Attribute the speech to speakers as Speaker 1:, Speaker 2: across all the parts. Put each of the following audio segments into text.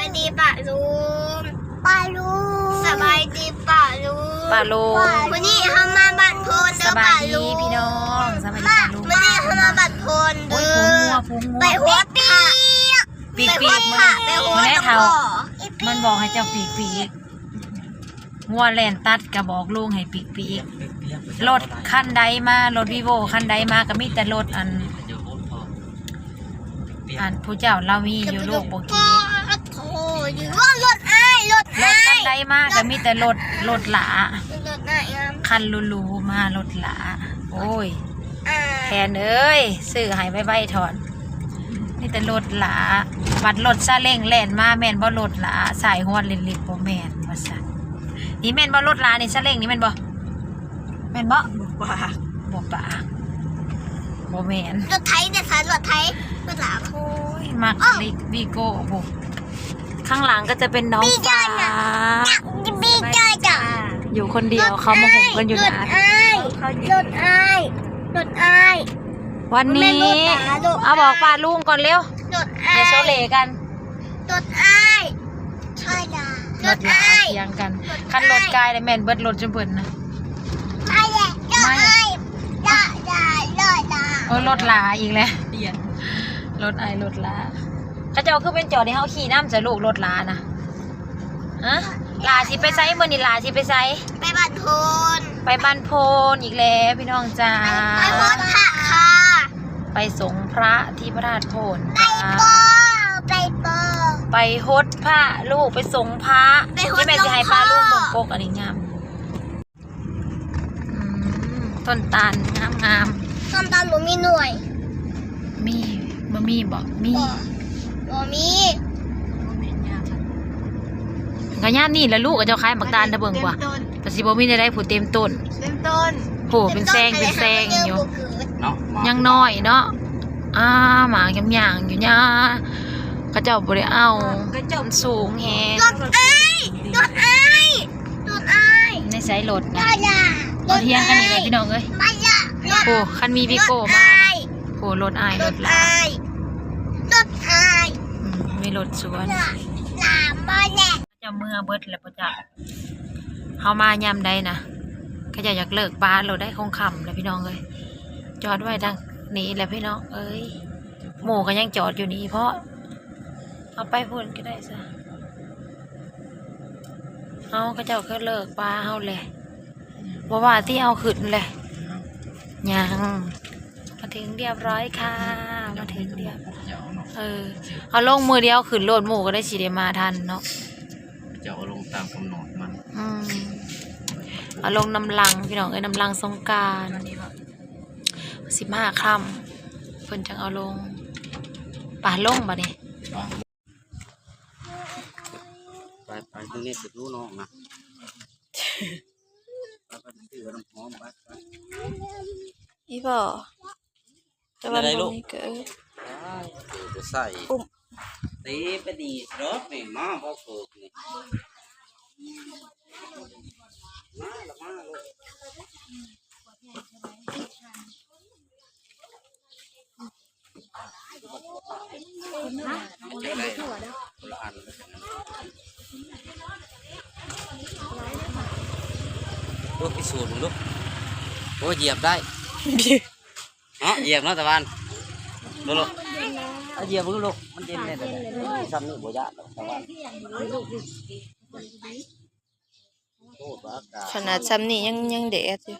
Speaker 1: ายดีป่ะลุงป่าลุงสบายดีป่ะลุง
Speaker 2: ปลาโล
Speaker 1: วันนี้เขามาบ้านโพน
Speaker 2: ส
Speaker 1: เด้อบาป่าย
Speaker 2: ดี
Speaker 1: ลุง
Speaker 2: พี่น้องสบายดี
Speaker 1: มา
Speaker 2: ปลาลูก
Speaker 1: วันนี้เขามาบ้านโพน
Speaker 2: โอ้
Speaker 1: เด้
Speaker 2: ย
Speaker 1: อ
Speaker 2: พุงงัวพุงงัว
Speaker 1: ไปโหดผ่า
Speaker 2: ปีก
Speaker 1: ไป
Speaker 2: ปี
Speaker 1: โห
Speaker 2: ก
Speaker 1: ด
Speaker 2: มัน
Speaker 1: ผ่าไปโหด
Speaker 2: มันได้
Speaker 1: ตะ
Speaker 2: เท่า
Speaker 1: ขอ
Speaker 2: มันบอกให้เจ้าปีกปีกงัวแลนตัดกระบอกลุงให้ปีกปีกรถคันใดมารถวีโวคันใดมาก็มีแต่รถอันอันผู้เจ้าเรามีอยู่โลกโบ
Speaker 1: พ่
Speaker 2: กี
Speaker 1: อโถอ ยู่ว่ารถอ้ายรถ
Speaker 2: รถ
Speaker 1: อ้า
Speaker 2: คัน
Speaker 1: ย
Speaker 2: ใดมาก็มีแต่รถรถหลาร
Speaker 1: ถอ้ายงาม
Speaker 2: คันลูๆมารถหลา โอ้ย
Speaker 1: อ่า
Speaker 2: แทนเอ้ยซื้อใหายใบใบถอนนี่แต่รถหลาบัดรถซาเล้งแล่นมาแม่นบ่รถหลาสายฮวดลินลิบบ่แม่นว่าซั่นนี่แม่นบ่รถหลานี่ซาเล้งนี่แม่นบ่แม่นบ่บ่ปากบ่ปากบ่แม่น
Speaker 1: รถไทยแต่สายรถไทยรถหลาม
Speaker 2: โอ้ยมักลิกวีโก้บ่ ข้างหลังก็จะเป็นน้องฟ้า
Speaker 1: บีจ้าจ้ะ
Speaker 2: อยู่คนเดียวเขามาห่มกันอยู่
Speaker 1: รถ
Speaker 2: นะ
Speaker 1: อ้ายรถอ้ายรถอ้าย
Speaker 2: วันนี้
Speaker 1: แม่รถหลารถ
Speaker 2: เอาบอกป้าลุงก่อนเร็ว
Speaker 1: รถอ้า
Speaker 2: เดี๋ยวยโซเลกัน
Speaker 1: รถอ้ายใช่จ้ะร
Speaker 2: ร
Speaker 1: ถ
Speaker 2: ถหลา
Speaker 1: อ้าย
Speaker 2: เทียงกันคันรถกายเลยแม่นเบิดรถจนเพิ่นนะ
Speaker 1: ไม่แหละรถอ้ายจ้าจ้ารถจ้า
Speaker 2: เออรถหลาอีกแล้วรถไอรถหลา เขาเจ้าคือเป็นจอดที่เฮาขี่น้ำจะลูกรถหลานะฮะหลาสิไปไซมื้อนี่หลาสิไปไซ
Speaker 1: ไปบ้านโพน
Speaker 2: ไปบ้านโพนอีกแล้วพี่น้องจ้า
Speaker 1: ไปโพนพระค่ะ
Speaker 2: ไปสงพระที่พระธาตุโพน
Speaker 1: ไป
Speaker 2: จ้า
Speaker 1: ปอไปปอ
Speaker 2: ไปฮดพระลูกไปสงพระ
Speaker 1: ไปฮด
Speaker 2: ที่แม่สิให้
Speaker 1: หลวงพ่
Speaker 2: ป้า
Speaker 1: อ
Speaker 2: ลูกเบิ่งกกอันนี้งามอืมต้นตาลงามงาม
Speaker 1: ส้มตำหนูมีหน่วย
Speaker 2: ๆมีบ่มีบ่มี
Speaker 1: บ่บ่มี
Speaker 2: ก็ย่ามนี่แหละลูกก็เจ้าขายบักตาลตะเบิ่งกว่า
Speaker 1: ต็มต้น
Speaker 2: แต่สิบ่มีได้ผู้เต็มต้น
Speaker 1: เต็มต้น
Speaker 2: โหเป็นแซงเป็นแซงอยู่
Speaker 3: เนาะมา
Speaker 2: ยังน้อยเนาะอ้าหมากยำย่างอยู่ย่าเขาเจ้าบ่ได้เอามันสูงแฮง
Speaker 1: รถอ้ายรถอ้ายรถอ้าย
Speaker 2: ในสายรถนะ
Speaker 1: จ้าจ้า
Speaker 2: เอาเทียงกันอีกแล้วพี่น้องเอ้ย
Speaker 1: ไม่จ้ะรถ
Speaker 2: โอ้คันมีวิโก้มานะโอ้รถอาย
Speaker 1: ร
Speaker 2: ร
Speaker 1: ถ
Speaker 2: ถหลา
Speaker 1: อ้ายรถอ้าย
Speaker 2: อื มมีรถสวน
Speaker 1: หลามหลามมาแน่
Speaker 2: เจะเมื่อเบิดแล้วพ่อจ้ะเฮามายามใดนะเขาจะอยากเลิกบ้านเราได้คงคำแล้วพี่น้องเอ้ยจอดไว้ดังนี้แหละพี่น้องเอ้ยหมู่ก็ยังจอดอยู่นี่เพราะเอาไปพุ่นก็ได้ซะเอาเขาเจ้าก็เลิกปลาเฮาเลยบ่ว่าที่เอาขึ้นเลยยังมา ถึงเรียบร้อยค่ะ มาถึงเรียบ
Speaker 3: เจ้าเนาะ
Speaker 2: เออเอาลงมือเดียวขึ้นโลดหมู่ก็ได้สีเดมาทันเนาะ
Speaker 3: เจ้าเอาลงตามกำหนดมัน
Speaker 2: อืมเอาลงน้ำลังพี่น้องเอ้ยน้ำลังสงกรารสิบห้าค่ำเพิ่นจังเอาลงป่าลงบ่นี่
Speaker 3: วางไปไปตรงนี้ติดรู้น้องนะไปไปซื้อน้ำหอมไปไป
Speaker 2: อีบ่ แต่ว่าบ่มีเกิด
Speaker 3: จะใส่
Speaker 2: ปุ่ม
Speaker 3: ตีไปดีรถนี่มาพ่อเกิดนี่มาละมาลูกได้ได้คนละอันลูกพิสูจน์มึงลูกโอ้ยเหยียบได้ เนาะเหยียบเนาะตะวันลูกลูกเอาเหยียบมึงลูกมันเย็นเลยแต่ซ้ำนี่บ่ยากหรอกตะวันโอ้บ้ากา
Speaker 2: ขนาดซ้ำนี่ยังยังเด็ดอยู่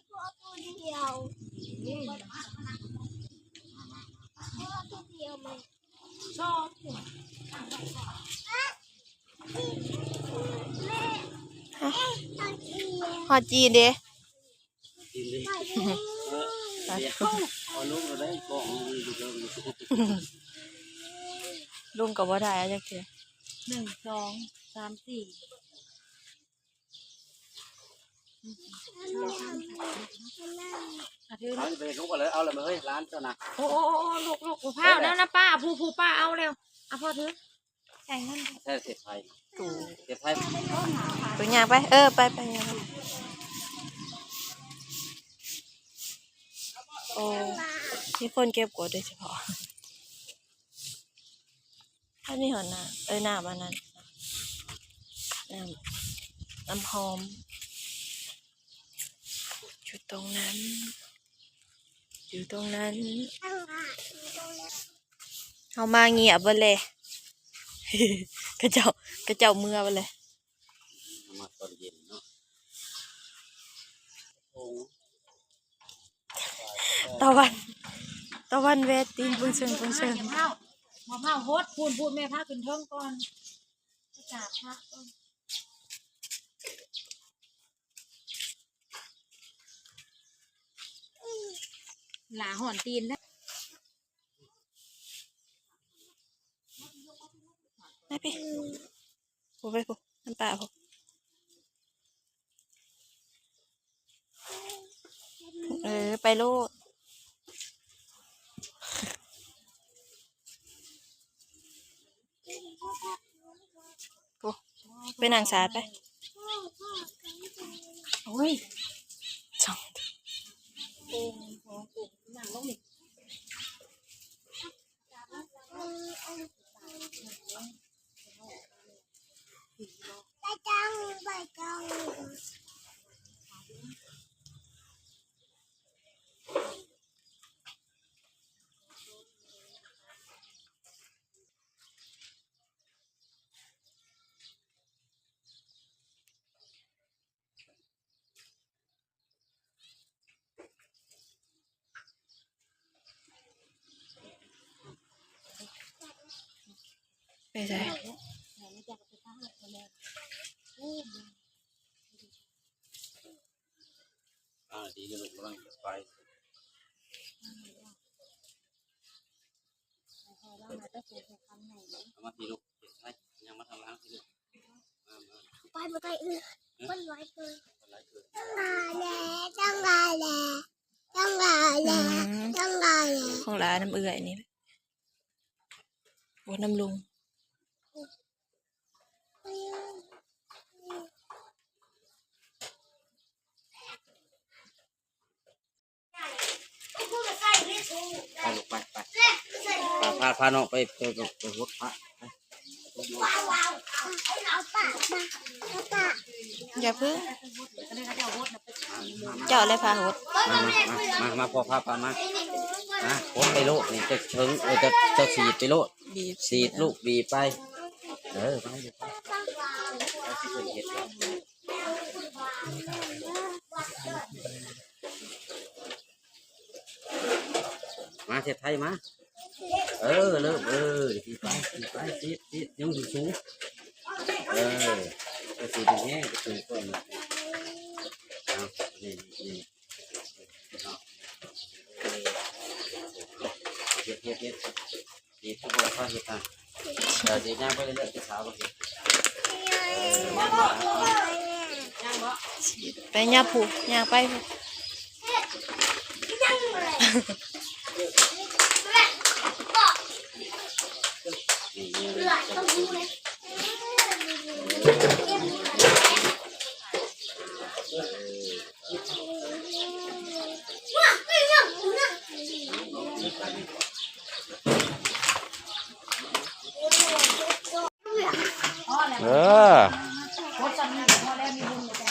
Speaker 2: ฮอดจีนเด้
Speaker 3: กินดิเออเดี๋ยวเอาลูกเราได้กล่องอยู่เดิมอยู่
Speaker 2: ลุงก็บ่ได้อะจักเทื่อหนึ่งสองสามสี่
Speaker 3: เอาไปลูกกันเลยเอาเลยมาเฮ้ยร้านเจ้านะ
Speaker 2: โอ้โอ้โอ้โอ้ลูกลูกผูผ้าแล้วนะป้าผูผูป้าเอาเร็วเอาพอถือใส่เงิน
Speaker 3: ใช่เสียไทยเสียไทย
Speaker 2: ตัวอย่างไป เออ ไปไปย่างไป อ้มีคนเก็บกดโดยเฉพาะอันนี้หัวหน้าเอ้ยหน้าบ้านนั้น
Speaker 4: น้ำน้ำหอมอยู่ตรงนั้น อยู่ตรงนั้นเอามาเงียบไปเลยกระเจ้ากระเจ้าเมื่อไปเลย
Speaker 3: เอามาตอนเย็นเนาะโอ้
Speaker 4: ตะวัน ตะวันเวทตีนปุ้งเชิงปุ้งเชิง
Speaker 2: เผาหมอเผาโฮดพูนพูดแม่พาขึ้นเทิงก่อนประกาศพระก่อนหลาห่อนตีนนะ
Speaker 4: ไม่พี่ผูไปผูน้ำปลาผูเออ ไปโลด ไปนางสาดไป
Speaker 2: โอ้ย
Speaker 4: สอง
Speaker 1: ไปจังไปจัง
Speaker 4: ไปใส่
Speaker 3: อ่าดีเลยลูกกำลังจะไปเอามาทีลูกเห็นไหมยังมาทำล้างทีลูกมามา
Speaker 1: ไปมาไกลเออมันไว้เกิน
Speaker 3: อะไรเกิด
Speaker 1: จังกาแลจังกาแลจังกาแลจังกาแล
Speaker 4: ของร้านน้ำเอื่อยนี่แหละโอ้น้ำลุง
Speaker 3: ไปลูกไปไปพาพาน้องไปไปไปไปวัดพระ
Speaker 1: อ
Speaker 4: ย่าเพิ่งเจาอะไรพาหด
Speaker 3: มามามามาพอพาพามาอะผมไปโลดนี่จะถึงเออจะจะสีดไปโลดสีดลูกบีไป เออไป อยู่ไปเอาสิเพิ่นเฮ็ดแล้วมาเทศไทยมา เออเริ่มเออสีไปสีไปสีดสีดยังอยู่สูงเออจะสีดอย่างนี้จะสูงก่อนนะเอานี่นี่เอาเฮ็ดเฮ็ดเฮ็ดสีทุกคนฟ้าเฮ็ดอะเดี๋ยวเดี๋ยวย่างไปเรื่อยๆจะสาวก็เฮ็ด
Speaker 4: ไปย่าผูย่างไปผู
Speaker 3: นี่นี่ เออ
Speaker 2: โฮดจำนี่พอแล้วมีบุญอยู่แต่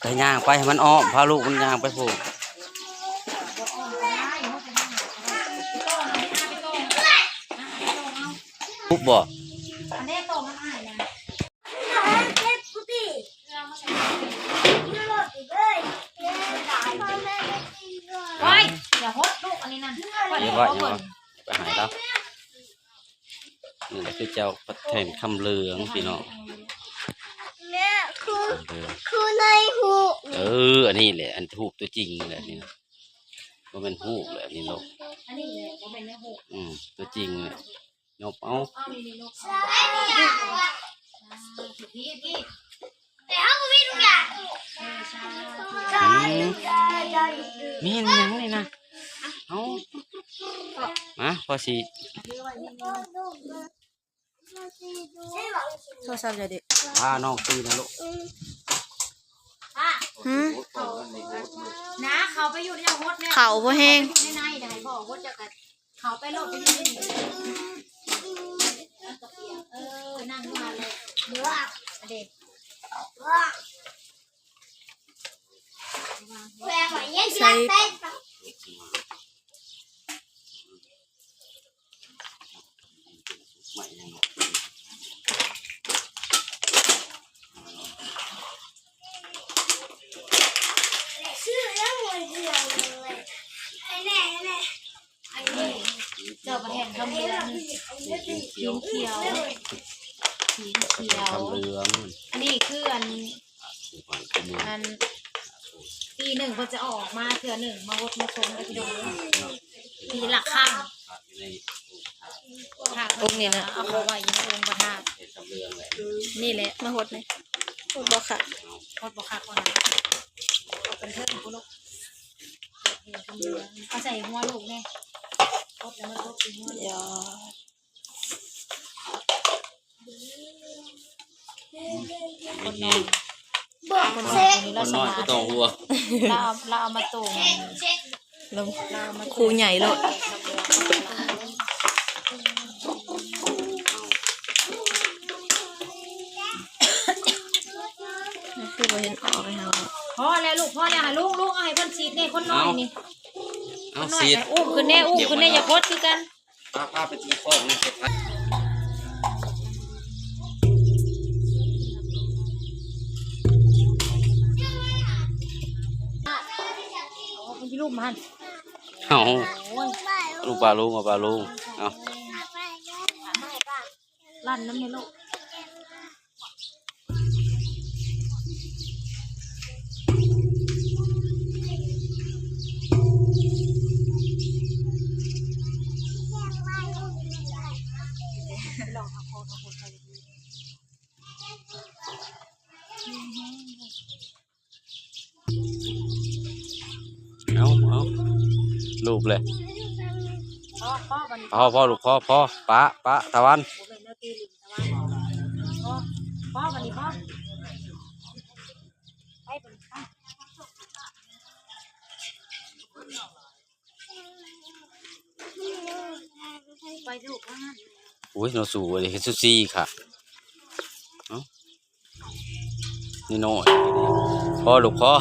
Speaker 3: ไป ย่างไปให้มันอ้อมพาลูกมันย่างไปผูกปุ๊บบ่
Speaker 2: อันนี้โตมันอ่ายนะ
Speaker 1: เจ็บกูดิยืดเลยไว้
Speaker 2: อย่าโฮดลูกอันนี้นะไว้
Speaker 3: เดี๋ย
Speaker 2: วว่าเดี๋
Speaker 3: ยว
Speaker 2: เปิด
Speaker 3: ว่าไปหายแล้วนี่แหละคือเจ้าประแทนคำเหลืองพี่น้อง
Speaker 1: แม่คือ
Speaker 3: คำเลือง
Speaker 1: คือในหู
Speaker 3: เอออันนี้แหละ อันทูบตัวจริงแหละนี่นะมันเป็นหูบแหละนี่ลูก
Speaker 2: อันนี้เลยผมเป็นแม่โฮด
Speaker 3: อืมตัวจริงแหละยกเอา
Speaker 2: เอานี่นี่ลูก
Speaker 1: ไอ้เนี่ย
Speaker 2: พี่พี่
Speaker 1: แต่เขาไม่รู้อย่าง
Speaker 2: เออใช่
Speaker 1: ใช่ใช่ใช่
Speaker 3: มีอันหยังนี่นะเอามาพอสี
Speaker 4: โทรศัพท์จะเด็ก
Speaker 3: พาน้องตีนะลูก
Speaker 2: ป้า
Speaker 4: หืม
Speaker 2: นะเขาไปอยู่ในโฮดเนี่ย
Speaker 4: เข่าบ่แห้ง
Speaker 2: อยู่ในในเดี๋ยวให้พ่อโฮดจะกัดเขาไปโลดไปอยู่ในนี่นั่งขึ้นมาเลย
Speaker 1: เบื่อ
Speaker 2: เด็ก
Speaker 1: เบื่อแหวกไหวยังรักเต้น
Speaker 3: ใหม่ยังเนาะ
Speaker 1: ชื่อแล้วหมดเดียวเลยไอ้แน่แน่
Speaker 2: ไอ้นี่เจ้าประเทศคำเรือง
Speaker 3: สีเขียว
Speaker 2: เขียวสีเขียว
Speaker 3: คำเหลือง
Speaker 2: อันนี้คืออัน
Speaker 3: อั
Speaker 2: นปีหนึ่งเขาจะออกมาเถื่อหนึ่งมาวดมาชมกันดูปีหละข้างค่ะองค์นี้นะเอาเขาไว้อยังองค์ประธาน
Speaker 3: เห็ดคำเหลืองแหละ
Speaker 2: นี่แหละ
Speaker 4: มาหดเลยหดบ่ค่ะ
Speaker 2: พอดบอกคักก่อนนะเอาเป็นเพื่อนของลูกเดี๋ยวคำเดือาใส่หัวลูกแน่ นพดเป็นหัว
Speaker 4: อ
Speaker 3: คนนอน
Speaker 1: บอก
Speaker 2: คน
Speaker 1: เช็ค
Speaker 2: นี้
Speaker 3: ค
Speaker 2: เราสมา
Speaker 3: ก็
Speaker 2: ร์ท
Speaker 3: ต้องหัว
Speaker 2: เราเอาเราเอามาตุ่ม
Speaker 4: ลง
Speaker 2: เราเอามา
Speaker 4: ครูใหญ่โลดคือบ่เห็นออกเลยค่ะ
Speaker 2: พอแล้วลูกพอแล้วค่ะลูกลูกเอาให้เพิ่นฉีดเนี่ยคนน้อยนี่
Speaker 3: เอา
Speaker 2: นน้อย
Speaker 3: สีด
Speaker 2: อุ้มขึ้นแน่อุ้มขึ้นแน่อย่าพดคือกัน
Speaker 3: ป้าป้าไปตีฟอกนะเสร็จแล้ว
Speaker 2: เอาเป็นที่ลูกมัน
Speaker 3: เอา
Speaker 2: โอ้ย
Speaker 3: ลูกปลาลุงเอาปลาลุงเอา
Speaker 2: ลั่นน้ำเนี่ยลูก
Speaker 3: เอาเอาลูกเลย
Speaker 2: พ่อพ่อวันนี้
Speaker 3: พ่อพ่อลูกพ่อพ่อป้าป้าตะวัน
Speaker 2: ผมเป็นเนื้อตีลิงตะวันพ่อพ่อวันนี้พ่อไปเป็นข้าไปลูกว่า
Speaker 3: อุ้ยโนสูเลยคือซูซี่ค่ะนี่โน่พ่อลูกพ่อ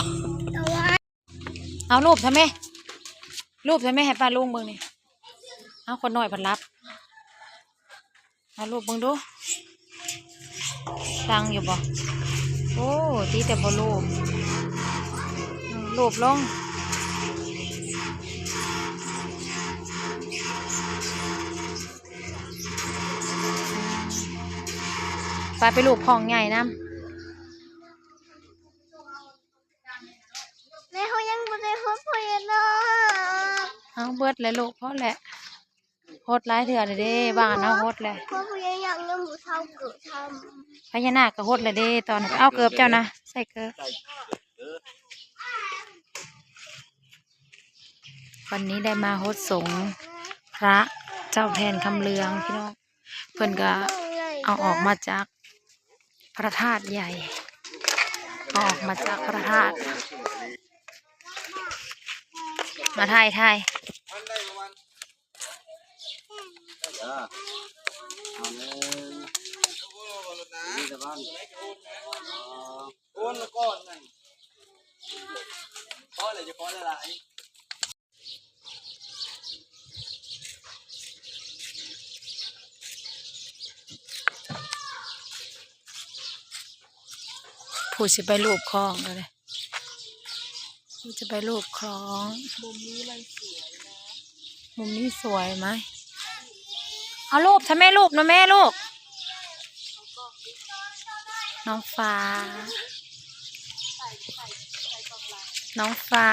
Speaker 2: เอารูปใช่ไหมรูปใช่ไหมให้ป้าลุงเบิ่งนี่เอาคนหน่อยพันรับเอารูปเบิ่งดูตังอยู่บ่โอ้ตีแต่บ่รูปรูปลงไปไปรูปของใหญ่น้ำ
Speaker 1: แม่เขายังไม่ได้พบพยานา
Speaker 2: เอาเบิดเลยลูกเพราะแหละโหดร้ายเถื่อเลยเด้บ้านเอาโหดเลย
Speaker 1: พบพยายังยังหมูเท่าเกิดท
Speaker 2: พญานาคก็โหดเลยเด้ตอนเอาเกือบเจ้านะใส่เกือบวันนี้ได้มาโหดสงพระเจ้าแทนคำเลืองพี่น้องเพิ่อนก็เอาออกมาจากพระธาตุใหญ่อออกมาจากพระธาตุมาถ่ายถ่าย
Speaker 3: เอาเลยนี่ตะวัน
Speaker 5: โอนละก้อนนั่นก้อนอะไรจะก้อนอะไร
Speaker 2: ผู้สิไปรูปคลองเลยผู้จะไปรูปคลอง มุมนี้มันสวยนะ มุมนี้สวยไหม เอารูปทำแม่รูปนะแม่ลูก น้องฟ้า น้องฟ้า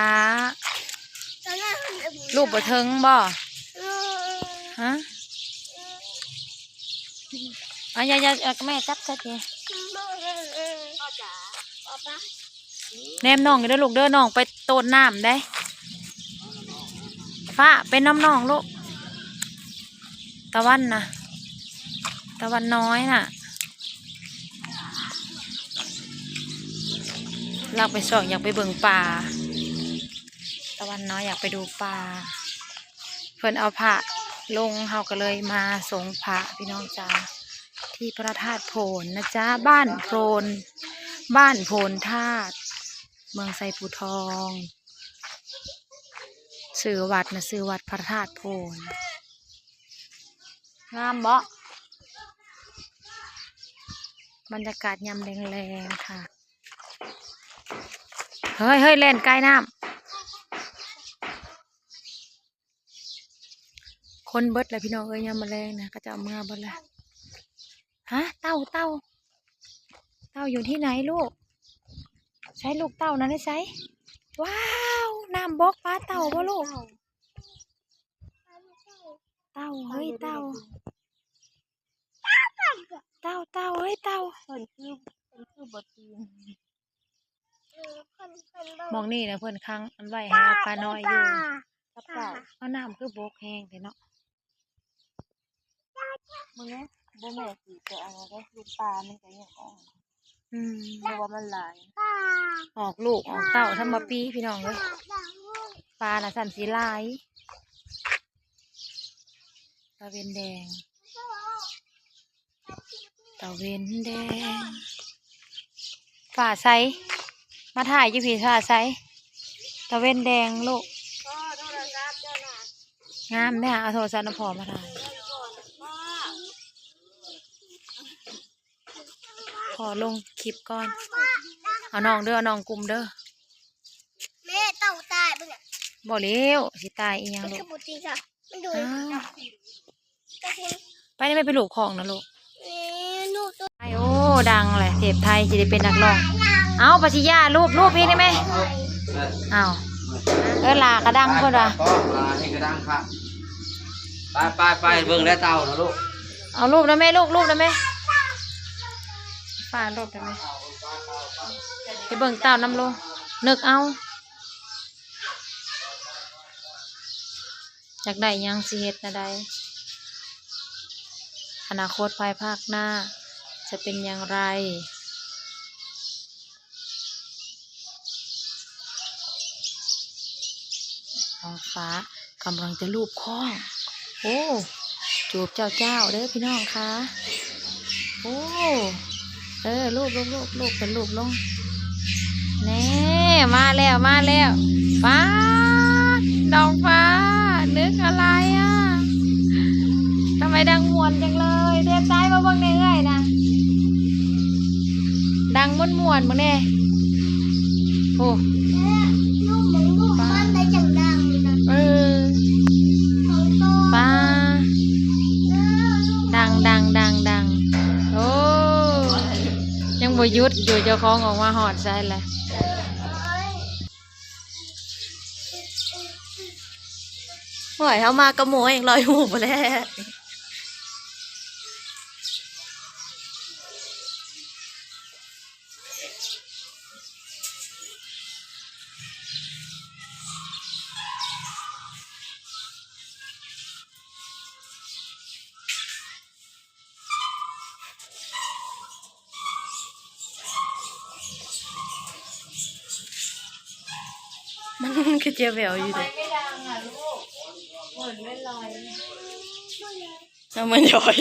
Speaker 2: รูปบ่เทิงบ่ฮะอายายาแม่จับจับเนี่ยแนมน้องอยู่เด้อลูกเด้อน้องไปโตนน้ำได้ฟ้าเป็นน้ำน้องลูก ตะวันนะตะวันน้อยน่ะลากไปส่องอยากไปเบิ่งป่า ตะวันน้อยอยากไปดูป่า เพิ่นเอาผ้าลงเฮาก็เลยมาสงผ้าพี่น้องจ้าที่ที่พระธาตุโพนนะจ๊ะบ้านโพนบ้านโพนธาตุเมืองไซปูทอง สื่อวัดนะสื่อวัดพระธาตุโพน งามบ่บรรยากาศยามแรงๆค่ะ เฮ้ยเฮ้ยเล่นใกล้น้ำ คนเบิดเลยพี่น้องเอ้ยยามาแรงนะก็จะเอาเมื่อเบิดลยฮะเต้าเต้า เต้าอยู่ที่ไหนลูก ใช้ลูกเต้านะได้ใช้ว้าว น้ำบกปลาเต่าบ่ลูก เต่าเฮ้ยเต่าเต่าเต่าเฮ้ยเต่า
Speaker 4: เพิ่นคือเพิ่นคือบตีน
Speaker 2: มองนี่นะเพื่อนค้างอันไว้ให้เอาปลาน้อยอยู่
Speaker 4: กับเก่า
Speaker 2: เอาน้ำคือบกแห้งแต่เนาะ
Speaker 4: มึงเนี่ยบ่แม่นสิแต่อะไรได้ลูกปลามันก็ยังออก
Speaker 2: อืม
Speaker 4: เพราะว่ามันหลาย
Speaker 2: ออกลูกออกเต่าทำมาปีพี่น้องเลยปลาน่ะสันสีลายตะเวนแดง ตะเวนแดงฝ่าไซมาถ่ายอยู่พี่ฝ่าไซตะเวนแดงลูก งามแม่เอาโทรศัพท์น้ำพอมาถ่ายขอลงคลิปก่อน เอาน้องเด้อเอาน้องกลุ่มเด้อ
Speaker 1: แม่เต่าตายปะเนี่ย
Speaker 2: บ่เลี้ยวสิตายอีหยัง
Speaker 1: มัน
Speaker 2: ลู
Speaker 1: คื
Speaker 2: ก
Speaker 1: อปุติค่ะมันดู
Speaker 2: อ้าว
Speaker 1: ก็คือ
Speaker 2: ไปนี่ไม่เป็นลูกของนะลูก
Speaker 1: นี่ลูกตัว
Speaker 2: ไอโอ้ดังเลยเทพไทยจะได้เป็นนักร้อง เอาปัชญารูปรูปอีกได้ไหมเอาเออลากระดังเพื่อนว่ะ
Speaker 3: ก็มาให้กระดังครับไปไปไปเบิ่งแล้วเต่านะลูก
Speaker 2: เอารูปได้ไหมลูกรูปได้ไหมฝ่ารูปได้ไหมไปเบิ่งเต่าน้ำลงนึกเอาอยากได้หยังสิเฮ็ดนะได้ อนาคตภายภาคหน้า จะเป็นอย่างไร ท้องฟ้ากำลังจะลูบคล้อง โอ้จูบเจ้าเจ้าเด้อพี่น้องคะโอ้เออลูบลูบลูบลูบเป็นลูบลงแน่มาแล้วมาแล้วฟ้าดอกฟ้านึกอะไรอะ ดังมวนจังเลยเรียกซ้ายมาเบ้างเนื่อยๆนะดังม้วนมวนๆมึงเนี่ยโอ้
Speaker 1: ลูกเหมือนลูกมันได้จังดังนะ
Speaker 2: เออ
Speaker 1: ของโต
Speaker 2: ป้า
Speaker 1: เออลูก
Speaker 2: ดังดังดังดังโอ้ยังบ่หยุดอยู่เจ้าของออกมาหอดใส่เลย
Speaker 4: ห่วยเฮามากระโมยยังลอยหูบ่แล้ว มันคือเจียวแหววอยู่เด้
Speaker 2: ไม่ดังอะลูกเหมือนไม่ลอย
Speaker 4: แล้วมันย่อย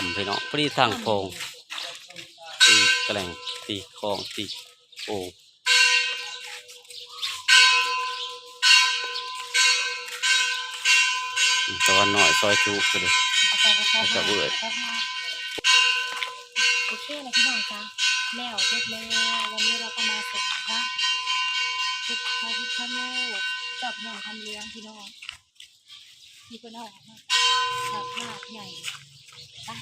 Speaker 3: ขำพี่น้องพอดีทางโพงตีแหลงตีคลองตีโอ่งตอนหน่อยซอยจุกเลยแล้วก็เบื่อ
Speaker 2: โอเคเลยพี่น้องจ้าแล้วเสร็จแล้ววันนี้เราก็มาส่งพระชุดพระพุทธโลกจับน้องทำเลี้ยงพี่น้องที่เพิ่นเอาออกมาภาพภาใหญ่ ปลา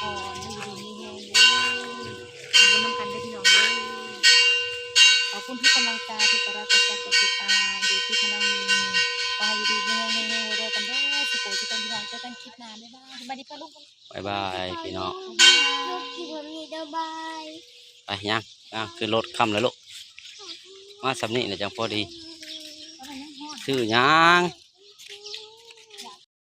Speaker 2: ก่อนให้อยู่ดีมีแฮงเด้อขอบคุณน้ำกันเด้พี่น้องเด้อขอบคุณทุกกำลังใจที่กระรักกระใจกดติดตามอยู่ที่พลังมีขอให้อยู่ดีมีแฮงแฮงๆรวยกันเด้อสุโขทุกคนพี่น้องเจอกันคลิปหน้าบ๊ายบายสวัสดีป้าลุง
Speaker 3: บายบายพี่น้อง
Speaker 1: ลูกที่ผมมีเดบาย
Speaker 3: ไปยังอะขึ้นรถคำแล้วลูกมาสำนี่นะจังพอดีชื่อยัง